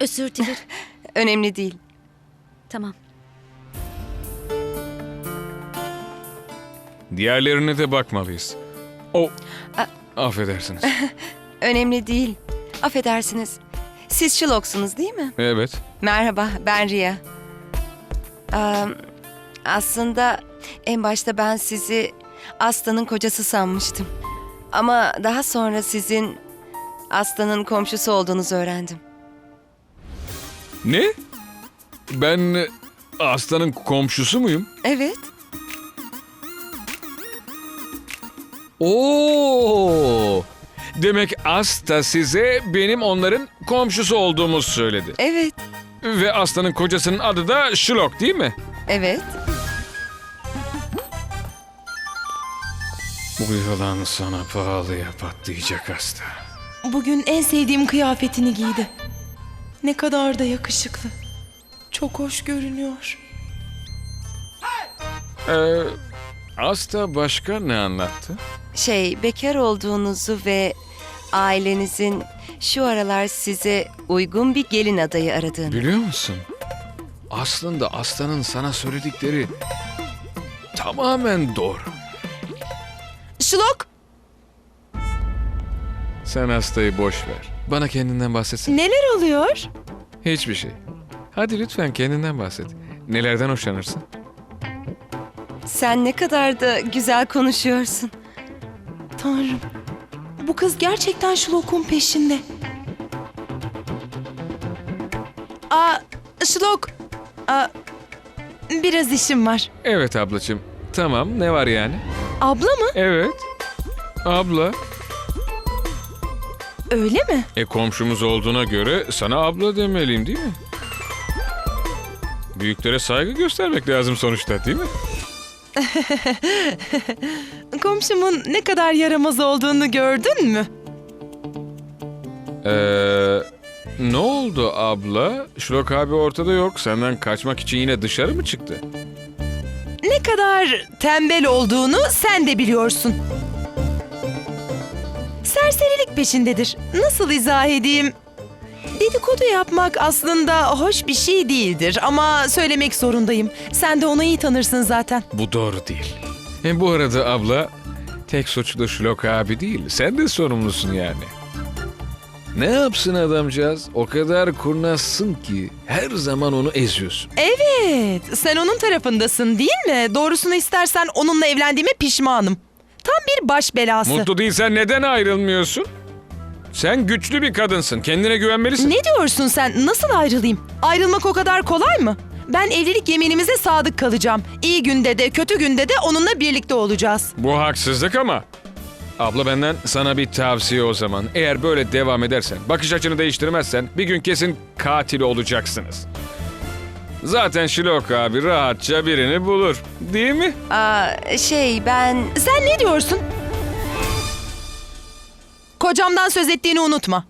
Özür dilerim. Önemli değil. tamam. Diğerlerine de bakmalıyız. O, affedersiniz. Önemli değil. Affedersiniz. Siz Şilok'sunuz değil mi? Evet. Merhaba, ben Riya. Ee, aslında en başta ben sizi Aslan'ın kocası sanmıştım. Ama daha sonra sizin Aslan'ın komşusu olduğunuzu öğrendim. Ne? Ben e, Aslan'ın komşusu muyum? Evet, Oo! Demek Asta size benim onların komşusu olduğumu söyledi. evet, Ve Aslan'ın kocasının adı da Şilok değil mi? evet. Bu yalan sana pahalıya patlayacak Asta. Bugün en sevdiğim kıyafetini giydi. Ne kadar da yakışıklı. Çok hoş görünüyor. Ee, Asta başka ne anlattı? Şey, bekar olduğunuzu ve ailenizin şu aralar size uygun bir gelin adayı aradığını. Biliyor musun? Aslında Aslan'ın sana söyledikleri tamamen doğru. Şlok, Sen hastayı boş ver. Bana kendinden bahsetsin. neler oluyor? Hiçbir şey. Hadi lütfen kendinden bahset. Nelerden hoşlanırsın? Sen ne kadar da güzel konuşuyorsun. Tanrım, bu kız gerçekten Şlok'un peşinde. Aa, Şlok, aa, biraz işim var. Evet ablacığım. Tamam ne var yani? Abla mı? Evet. Abla. Öyle mi? E komşumuz olduğuna göre sana abla demeliyim değil mi? Büyüklere saygı göstermek lazım sonuçta değil mi? Komşumun ne kadar yaramaz olduğunu gördün mü? Ee, ne oldu abla? Şlok abi ortada yok. Senden kaçmak için yine dışarı mı çıktı? Ne kadar tembel olduğunu sen de biliyorsun. Serserilik peşindedir. Nasıl izah edeyim? Dedikodu yapmak aslında hoş bir şey değildir ama söylemek zorundayım. Sen de onu iyi tanırsın zaten. Bu doğru değil. E bu arada abla tek suçlu Şlok abi değil. Sen de sorumlusun yani. Ne yapsın adamcağız? O kadar kurnazsın ki her zaman onu eziyorsun. Evet, sen onun tarafındasın değil mi? Doğrusunu istersen onunla evlendiğime pişmanım. Tam bir baş belası. Mutlu değilsen neden ayrılmıyorsun? Sen güçlü bir kadınsın. Kendine güvenmelisin. Ne diyorsun sen? Nasıl ayrılayım? Ayrılmak o kadar kolay mı? Ben evlilik yeminimize sadık kalacağım. İyi günde de kötü günde de onunla birlikte olacağız. Bu haksızlık ama. Abla benden sana bir tavsiye o zaman. Eğer böyle devam edersen, bakış açını değiştirmezsen bir gün kesin katil olacaksınız. Zaten Şilok abi rahatça birini bulur. Değil mi? Aa, şey, ben... Sen ne diyorsun? Kocamdan söz ettiğini unutma.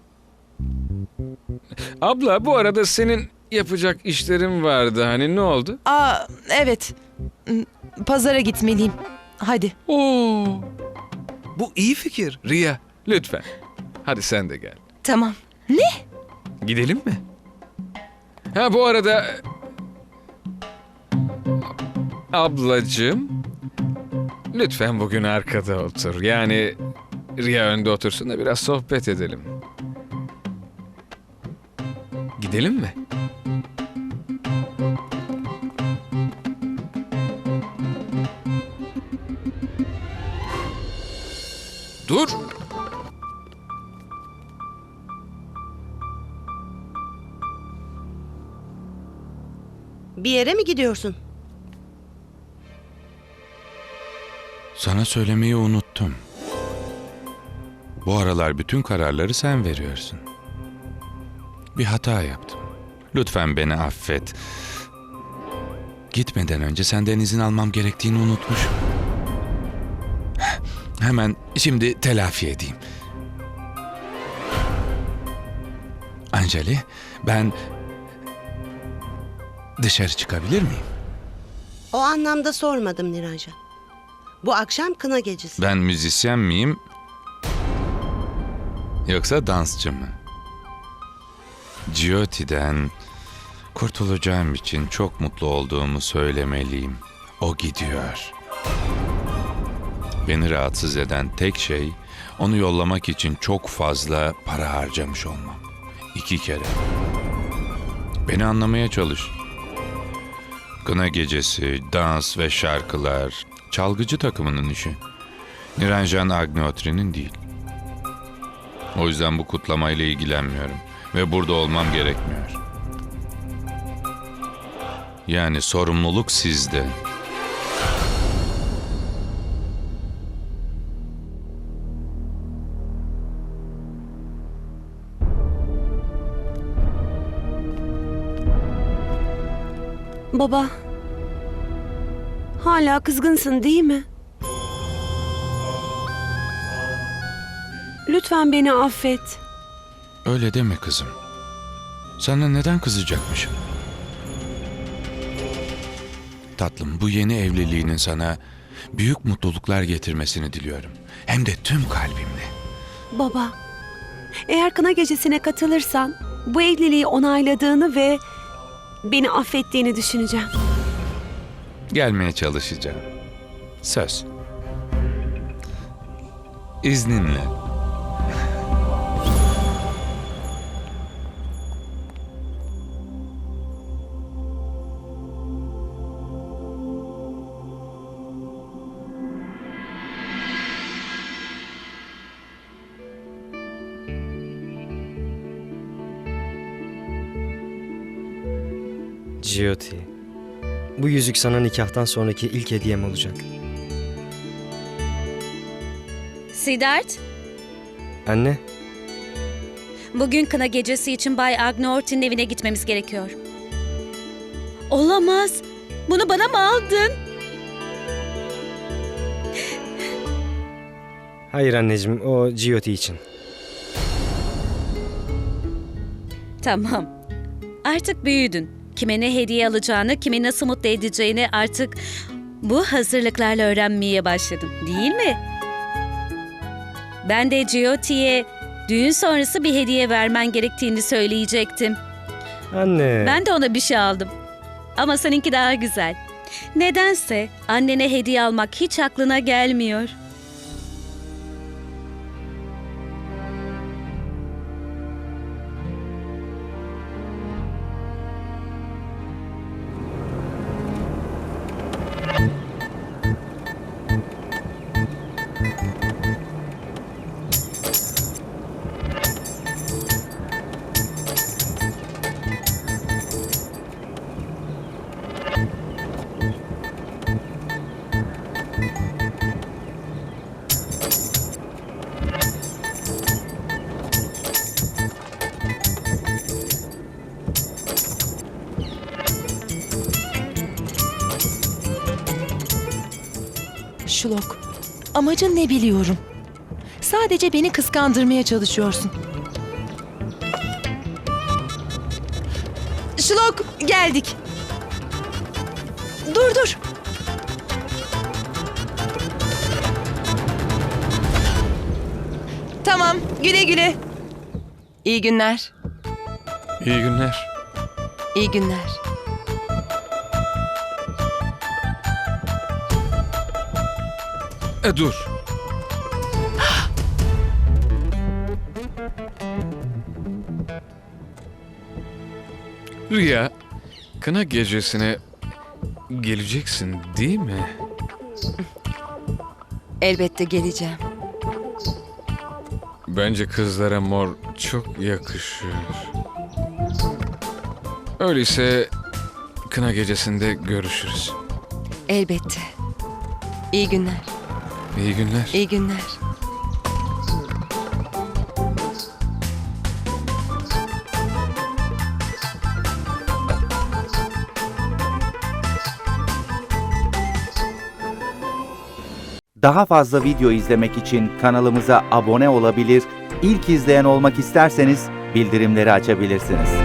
Abla bu arada senin yapacak işlerin vardı. Hani ne oldu? Aa, evet. Pazara gitmeliyim. Hadi. Oo. Bu iyi fikir Riya. Lütfen. Hadi sen de gel. Tamam. Gidelim mi? Ha bu arada... Ablacığım... Lütfen bugün arkada otur. Yani Riya önde otursun da biraz sohbet edelim. Gidelim mi? Dur. Bir yere mi gidiyorsun? Sana söylemeyi unuttum. Bu aralar bütün kararları sen veriyorsun. Bir hata yaptım. Lütfen beni affet. Gitmeden önce senden izin almam gerektiğini unutmuşum. Hemen şimdi telafi edeyim. Anjali, ben dışarı çıkabilir miyim? O anlamda sormadım Niranja. Bu akşam kına gecesi. Ben müzisyen miyim? Yoksa dansçı mı? Jyoti'den kurtulacağım için çok mutlu olduğumu söylemeliyim. O gidiyor. Beni rahatsız eden tek şey onu yollamak için çok fazla para harcamış olmam. İki kere. Beni anlamaya çalış. Kına gecesi, dans ve şarkılar çalgıcı takımının işi. Niranjan Agniotri'nin değil. O yüzden bu kutlamayla ilgilenmiyorum ve burada olmam gerekmiyor. Yani sorumluluk sizde. Baba. Hala kızgınsın değil mi? Lütfen beni affet. Öyle deme kızım. Sana neden kızacakmışım? Tatlım, bu yeni evliliğinin sana büyük mutluluklar getirmesini diliyorum. Hem de tüm kalbimle. Baba. Eğer kına gecesine katılırsan bu evliliği onayladığını ve beni affettiğini düşüneceğim. Gelmeye çalışacağım. Söz. İzninle. Jyoti. Bu yüzük sana nikahtan sonraki ilk hediyem olacak. Sidart, Anne, bugün kına gecesi için Bay Agnorti'nin evine gitmemiz gerekiyor. Olamaz. Bunu bana mı aldın? hayır anneciğim o Jyoti için. Tamam. Artık büyüdün. Kime ne hediye alacağını, kimi nasıl mutlu edeceğini artık bu hazırlıklarla öğrenmeye başladın, değil mi? Ben de Gioti'ye düğün sonrası bir hediye vermen gerektiğini söyleyecektim. Anne. Ben de ona bir şey aldım. Ama seninki daha güzel. Nedense annene hediye almak hiç aklına gelmiyor. Amacın ne biliyorum. Sadece beni kıskandırmaya çalışıyorsun. Şulok, geldik. Dur dur. Tamam, güle güle. İyi günler. İyi günler. İyi günler. E dur. Rüya, kına gecesine geleceksin değil mi? Elbette geleceğim. Bence kızlara mor çok yakışıyor. Öyleyse kına gecesinde görüşürüz. Elbette. İyi günler. İyi günler. İyi günler. Daha fazla video izlemek için kanalımıza abone olabilir, ilk izleyen olmak isterseniz bildirimleri açabilirsiniz.